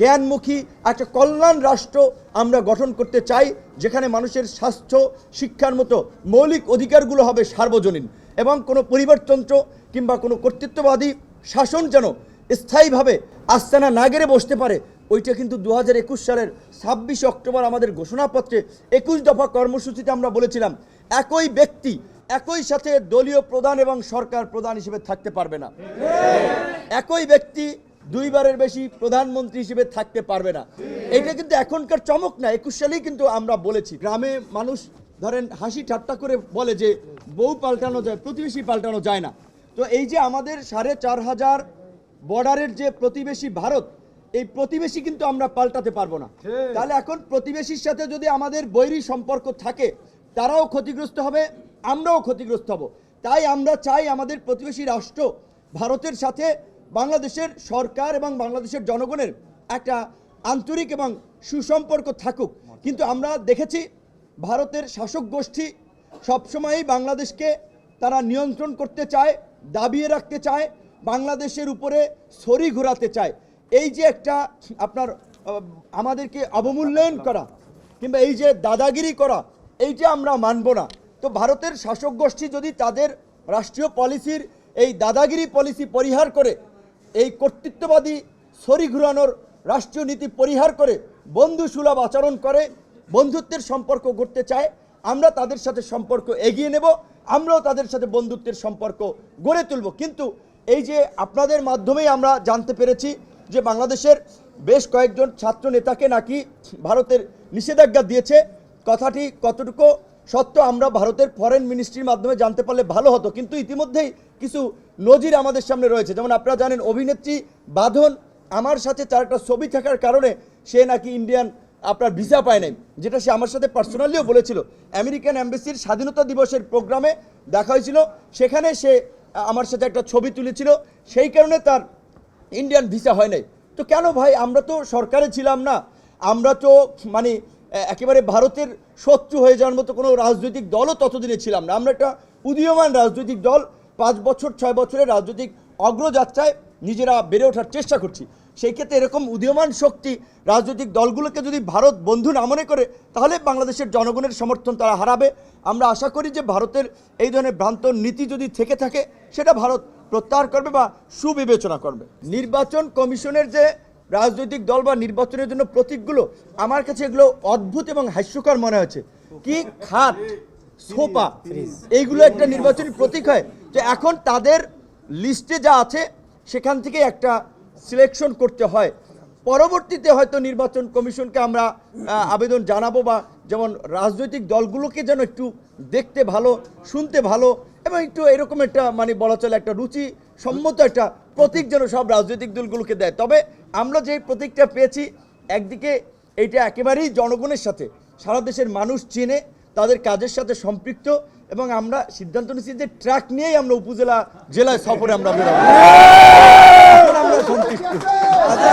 জ্ঞানমুখী একটা কল্যাণ রাষ্ট্র আমরা গঠন করতে চাই, যেখানে মানুষের স্বাস্থ্য, শিক্ষার মতো মৌলিক অধিকারগুলো হবে সার্বজনীন এবং কোনো পরিবারতন্ত্র কিংবা কোনো কর্তৃত্ববাদী শাসন যেন স্থায়ীভাবে আস্তানা না গেড়ে বসতে পারে, ওইটা কিন্তু দু হাজার একুশ সালের ছাব্বিশে অক্টোবর আমাদের ঘোষণাপত্রে একুশ দফা কর্মসূচিতে আমরা বলেছিলাম, একই ব্যক্তি একই সাথে দলীয় প্রধান এবং সরকার প্রধান হিসেবে থাকতে পারবে না। একই ব্যক্তি দুইবারের বেশি প্রধানমন্ত্রী হিসেবে থাকতে পারবে না। এটা কিন্তু এখনকার চমক না একুশ সালেই কিন্তু আমরা বলেছি। গ্রামে মানুষ ধরেন হাসি ঠাট্টা করে বলে যে বউ পাল্টানো যায় প্রতিবেশী পাল্টানো যায় না। তো এই যে আমাদের সাড়ে চার হাজার বর্ডারের যে প্রতিবেশী ভারত এই প্রতিবেশী কিন্তু আমরা পাল্টাতে পারব না। তাহলে এখন প্রতিবেশীর সাথে যদি আমাদের বৈরী সম্পর্ক থাকে তারাও ক্ষতিগ্রস্ত হবে আমরাও ক্ষতিগ্রস্ত হব। তাই আমরা চাই আমাদের প্রতিবেশী রাষ্ট্র ভারতের সাথে বাংলাদেশের সরকার এবং বাংলাদেশের জনগণের একটা আন্তরিক এবং সুসম্পর্ক থাকুক। কিন্তু আমরা দেখেছি ভারতের শাসক গোষ্ঠী সবসময়ই বাংলাদেশকে তারা নিয়ন্ত্রণ করতে চায়, দাবিয়ে রাখতে চায়, বাংলাদেশের উপরে ছড়ি ঘোরাতে চায়। এই যে একটা আপনার আমাদেরকে অবমূল্যায়ন করা কিংবা এই যে দাদাগিরি করা, এইটা আমরা মানব না। তো ভারতের শাসক গোষ্ঠী যদি তাদের রাষ্ট্রীয় পলিসির এই দাদাগিরি পলিসি পরিহার করে এই কর্তৃত্ববাদী ছড়ি ঘুরানোর রাষ্ট্রীয় নীতি পরিহার করে বন্ধু সুলভ আচরণ করে, বন্ধুত্বের সম্পর্ক গড়তে চায়, আমরা তাদের সাথে সম্পর্ক এগিয়ে নেব, আমরাও তাদের সাথে বন্ধুত্বের সম্পর্ক গড়ে তুলব। কিন্তু এই যে আপনাদের মাধ্যমেই আমরা জানতে পেরেছি যে বাংলাদেশের বেশ কয়েকজন ছাত্র নেতাকে নাকি ভারতের নিষেধাজ্ঞা দিয়েছে, কথাটি কতটুকু সত্য আমরা ভারতের ফরেন মিনিস্ট্রির মাধ্যমে জানতে পারলে ভালো হতো। কিন্তু ইতিমধ্যেই কিছু নজির আমাদের সামনে রয়েছে। যেমন আপনারা জানেন, অভিনেত্রী বাঁধন আমার সাথে তার একটা ছবি থাকার কারণে সে নাকি ইন্ডিয়ান আপনার ভিসা পায় নাই, যেটা সে আমার সাথে পার্সোনালিও বলেছিল। আমেরিকান অ্যাম্বাসির স্বাধীনতা দিবসের প্রোগ্রামে দেখা হয়েছিল। সেখানে সে আমার সাথে একটা ছবি তুলেছিল। সেই কারণে তার ইন্ডিয়ান ভিসা হয় নাই। তো কেন ভাই, আমরা তো সরকারে ছিলাম না। আমরা তো মানে একেবারে ভারতের শত্রু হয়ে যাওয়ার মতো কোনো রাজনৈতিক দলও ততদিনে ছিলাম না। আমরা একটা উদীয়মান রাজনৈতিক দল। পাঁচ বছর ছয় বছরের রাজনৈতিক অগ্রযাত্রায় নিজেরা বেড়ে ওঠার চেষ্টা করছি। সেই ক্ষেত্রে এরকম উদীয়মান শক্তি রাজনৈতিক দলগুলোকে যদি ভারত বন্ধু না মনে করে তাহলে বাংলাদেশের জনগণের সমর্থন তারা হারাবে। আমরা আশা করি যে ভারতের এই ধরনের ভ্রান্ত নীতি যদি থেকে থাকে সেটা ভারত প্রত্যাহার করবে বা সুবিবেচনা করবে। নির্বাচন কমিশনের যে রাজনৈতিক দল বা নির্বাচনের জন্য প্রতীকগুলো আমার কাছে এগুলো অদ্ভুত এবং হাস্যকর মনে হয়েছে। কি খাট সোপা এইগুলো একটা নির্বাচনী প্রতীক হয়। যে এখন তাদের লিস্টে যা আছে, সেখান থেকে একটা সিলেকশন করতে হয়। পরবর্তীতে হয়তো নির্বাচন কমিশনকে আমরা আবেদন জানাব বা যেমন রাজনৈতিক দলগুলোকে যেন একটু দেখতে ভালো, শুনতে ভালো এবং একটু এরকম একটা মানে বলা চলে একটা রুচি সম্মত একটা প্রতীক যেন সব রাজনৈতিক দলগুলোকে দেয়। তবে আমরা যে প্রতীকটা পেয়েছি, একদিকে এইটা একেবারেই জনগণের সাথে, সারা দেশের মানুষ চেনে, তাদের কাজের সাথে সম্পৃক্ত এবং আমরা সিদ্ধান্ত নিচ্ছি যে ট্র্যাক নিয়েই আমরা উপজেলা জেলায় সফরে আমরা বেরোবো। আমরা সন্তুষ্ট। আচ্ছা।